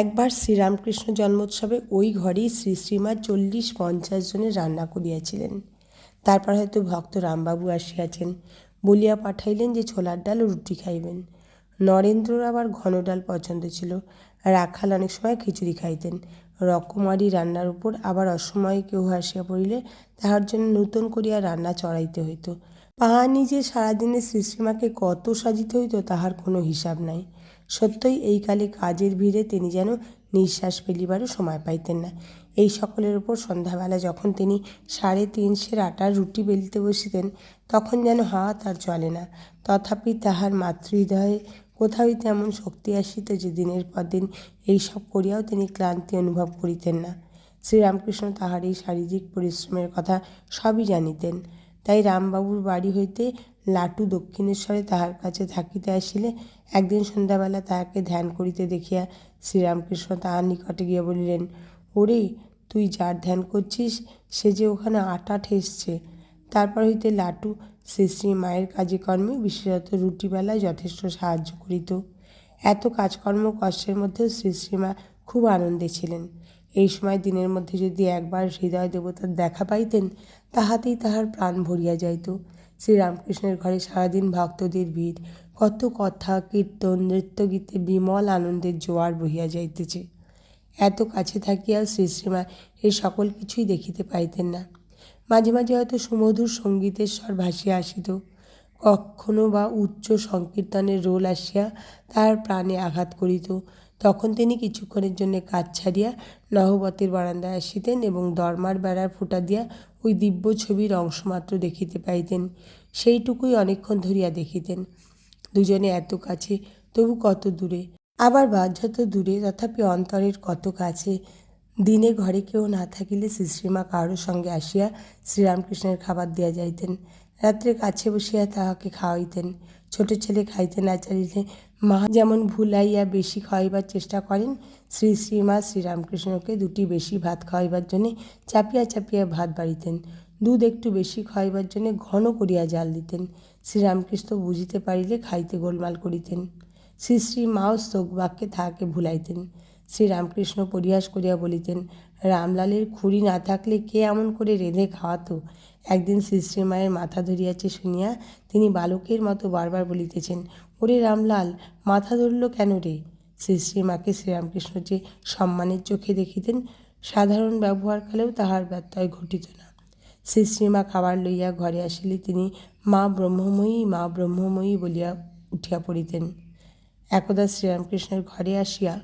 একবার শ্রীরামকৃষ্ণ জন্মোৎসবে ওই ঘরেই শ্রী শ্রীমা চল্লিশ পঞ্চাশ জনের রান্না করিয়াছিলেন। তারপর হয়তো ভক্ত রামবাবু আসিয়াছেন, বলিয়া পাঠাইলেন যে ছোলার ডাল ও রুটি খাইবেন। নরেন্দ্রর আবার ঘন ডাল পছন্দ ছিল, রাখাল অনেক সময় খিচুড়ি খাইতেন। রকমারি রান্নার উপর আবার অসময়ে কেউ আসিয়া পড়িলে তাহার জন্য নূতন করিয়া রান্না চড়াইতে হইত। পাহানি যে সারাদিনে শ্রীশ্রীমাকে কত সাজিতে হইত তাহার কোনো হিসাব নাই। সত্যই এই কালে কাজের ভিড়ে তিনি যেন নিঃশ্বাস ফেলিবারও সময় পাইতেন না। এই সকলের উপর সন্ধ্যাবেলা যখন তিনি সাড়ে তিনশের আটার রুটি বেলিতে বসিতেন, তখন যেন হাত আর চলে না। তথাপি তাহার মাতৃহৃদয়ে কোথা তেমন শক্তি আসিত যে দিনের পর দিন এইসব করিয়াও তিনি ক্লান্তি অনুভব করিতেন না। শ্রীরামকৃষ্ণ তাহার এই শারীরিক পরিশ্রমের কথা সবই জানিতেন। তাই রামবাবুর বাড়ি হইতে লাটু দক্ষিণেশ্বরে তাহার কাছে থাকিতে আসিলে, একদিন সন্ধ্যাবেলা তাহাকে ধ্যান করিতে দেখিয়া শ্রীরামকৃষ্ণ তাহার নিকটে গিয়া বলিলেন, ওরে, তুই যার ধ্যান করছিস, সে যে ওখানে আটা ঠেসছে। তারপর হইতে লাটু শ্রী শ্রী মায়ের কাজে কর্মে বিশেষত রুটিবেলায় যথেষ্ট সাহায্য করিত। এত কাজকর্ম কষ্টের মধ্যেও শ্রী শ্রীমা খুব আনন্দে ছিলেন। এই সময় দিনের মধ্যে যদি একবার হৃদয় দেবতার দেখা পাইতেন, তাহাতেই তাহার প্রাণ ভরিয়া যাইত। শ্রীরামকৃষ্ণের ঘরে সারাদিন ভক্তদের ভিড়। কত কথা, কীর্তন, নৃত্যগীতে বিমল আনন্দের জোয়ার বহিয়া যাইতেছে। এত কাছে থাকিয়াও শ্রীশ্রীমা এই সকল কিছুই দেখিতে পাইতেন না। মাঝে মাঝে হয়তো সুমধুর সঙ্গীতের স্বর ভাসিয়া আসিত। কখনো বা উচ্চ সংকীর্তনের রোল আসিয়া তাহার প্রাণে আঘাত করিত। তখন তিনি কিছুক্ষণের জন্য কাজ ছাড়িয়া নহবতের বারান্দায় আসিতেন এবং দরমার বেড়ার ফুটা দিয়া ওই দিব্য ছবির অংশমাত্র দেখিতে পাইতেন। সেইটুকুই অনেকক্ষণ ধরিয়া দেখিতেন। দুজনে এত কাছে, তবু কত দূরে? আবার বাহ্যত দূরে, তথাপি অন্তরের কত কাছে? দিনে ঘরে কেউ না থাকিলে শ্রীশ্রীমা কারোর সঙ্গে আসিয়া শ্রীরামকৃষ্ণের খাবার দিয়া যাইতেন। রাত্রে কাছে বসিয়া তাহাকে খাওয়াইতেন। ছোট ছেলে খাইতে না চালিলে মা যেমন ভুলাইয়া বেশি খাওয়াইবার চেষ্টা করেন, শ্রী শ্রীমা শ্রীরামকৃষ্ণকে দুটি বেশি ভাত খাওয়াইবার জন্যে চাপিয়া চাপিয়া ভাত বাড়িতেন। দুধ একটু বেশি খাওয়াইবার জন্যে ঘন করিয়া জাল দিতেন। শ্রীরামকৃষ্ণ বুঝিতে পারিলে খাইতে গোলমাল করিতেন। শ্রী শ্রী মাও স্তোক বাক্যে তাহাকে ভুলাইতেন। শ্রীরামকৃষ্ণ পরিহাস করিয়া বলিতেন, রামলালের খুঁড়ি না থাকলে কে এমন করে রেঁধে খাওয়াতো? একদিন শ্রী শ্রীমায়ের মাথা ধরিয়াছে শুনিয়া তিনি বালকের মতো বারবার বলিতেছেন, ওরে রামলাল, মাথা ধরল কেন রে? শ্রী শ্রীমাকে শ্রীরামকৃষ্ণ যে সম্মানের চোখে দেখিতেন, সাধারণ ব্যবহারকালেও তাহার ব্যত্যয় ঘটিত না। শ্রী শ্রীমা খাবার লইয়া ঘরে আসিলে তিনি মা ব্রহ্মময়ী মা ব্রহ্মময়ী বলিয়া উঠিয়া পড়িতেন। একদা শ্রীরামকৃষ্ণের ঘরে আসিয়া